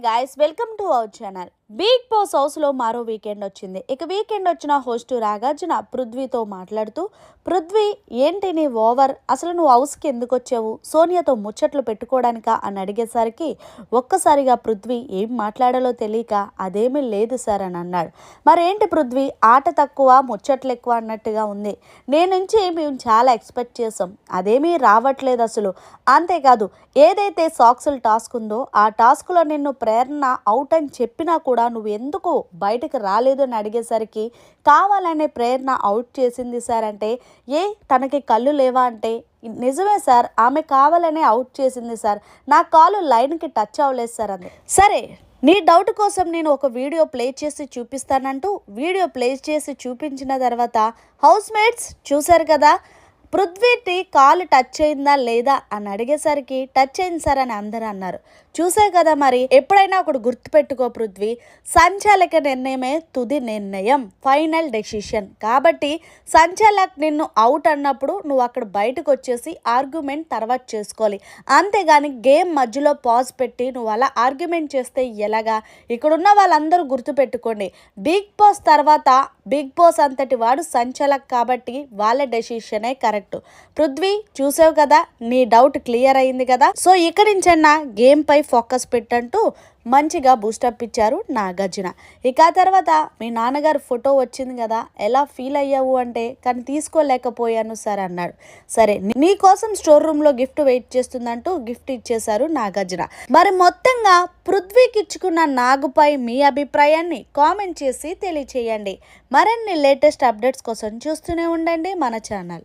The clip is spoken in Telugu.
Guys, welcome to our channel. Bigg Boss హౌస్లో మరో వీకెండ్ వచ్చింది. ఇక వీకెండ్ వచ్చిన హోస్ట్ నాగార్జున పృథ్వీతో మాట్లాడుతూ పృథ్వీ ఏంటి నీ ఓవర్? అసలు నువ్వు హౌస్కి ఎందుకు వచ్చావు? సోనియాతో ముచ్చట్లు పెట్టుకోవడానికా? అని అడిగేసరికి ఒక్కసారిగా పృథ్వీ ఏం మాట్లాడాలో తెలియక అదేమీ లేదు సార్ అని అన్నాడు. మరేంటి పృథ్వీ? ఆట తక్కువ ముచ్చట్లు ఎక్కువ అన్నట్టుగా ఉంది. నేను నుంచి మేము చాలా ఎక్స్పెక్ట్ చేసాం అదేమీ రావట్లేదు అసలు. అంతేకాదు ఏదైతే సాక్సుల్ టాస్క్ ఉందో ఆ టాస్క్లో నిన్ను ప్రేరణ అవుట్ అని చెప్పినా కూడా నువ్వు ఎందుకు బయటకు రాలేదు అని అడిగేసరికి కావాలనే ప్రేరణ అవుట్ చేసింది సార్ అంటే ఏ తనకి కళ్ళు లేవా అంటే నిజమే సార్ ఆమె కావాలనే అవుట్ చేసింది సార్ నా కాలు లైన్కి టచ్ అవ్వలేదు సార్ అంది. సరే నీ డౌట్ కోసం నేను ఒక వీడియో ప్లే చేసి చూపిస్తానంటూ వీడియో ప్లే చేసి చూపించిన తర్వాత హౌస్ మేట్స్ చూశారు కదా పృథ్వీటి కాలు టచ్ అయిందా లేదా అని అడిగేసరికి టచ్ అయింది సార్ అని అందరూ అన్నారు. చూసే కదా మరి ఎప్పుడైనా ఒకటి గుర్తుపెట్టుకో పృథ్వీ సంచాలక నిర్ణయమే తుది నిర్ణయం ఫైనల్ డెసిషన్ కాబట్టి సంచాలక్ నిన్ను అవుట్ అన్నప్పుడు నువ్వు అక్కడ బయటకు వచ్చేసి ఆర్గ్యుమెంట్ తర్వాత చేసుకోవాలి. అంతేగాని గేమ్ మధ్యలో పాజ్ పెట్టి నువ్వు అలా ఆర్గ్యుమెంట్ చేస్తే ఎలాగా? ఇక్కడున్న వాళ్ళందరూ గుర్తుపెట్టుకోండి. బిగ్ బాస్ తర్వాత బిగ్ బాస్ అంతటి వాడు సంచలక్ కాబట్టి వాళ్ళ డెసిషనే కరెక్ట్. పృథ్వీ చూసావు కదా నీ డౌట్ క్లియర్ అయింది కదా? సో ఇక్కడి నుంచన్నా గేమ్ పై ఫోకస్ పెట్టంటూ మంచిగా బూస్టప్ ఇచ్చారు నాగార్జున. ఇక ఆ తర్వాత మీ నాన్నగారు ఫోటో వచ్చింది కదా ఎలా ఫీల్ అయ్యావు అంటే కానీ తీసుకోలేకపోయాను సార్ అన్నాడు. సరే నీ కోసం స్టోర్ రూమ్లో గిఫ్ట్ వెయిట్ చేస్తుందంటూ గిఫ్ట్ ఇచ్చేశారు నాగార్జున. మరి మొత్తంగా పృథ్వీకి ఇచ్చుకున్న నాగుపై మీ అభిప్రాయాన్ని కామెంట్ చేసి తెలియచేయండి. మరిన్ని లేటెస్ట్ అప్డేట్స్ కోసం చూస్తూనే ఉండండి మన ఛానల్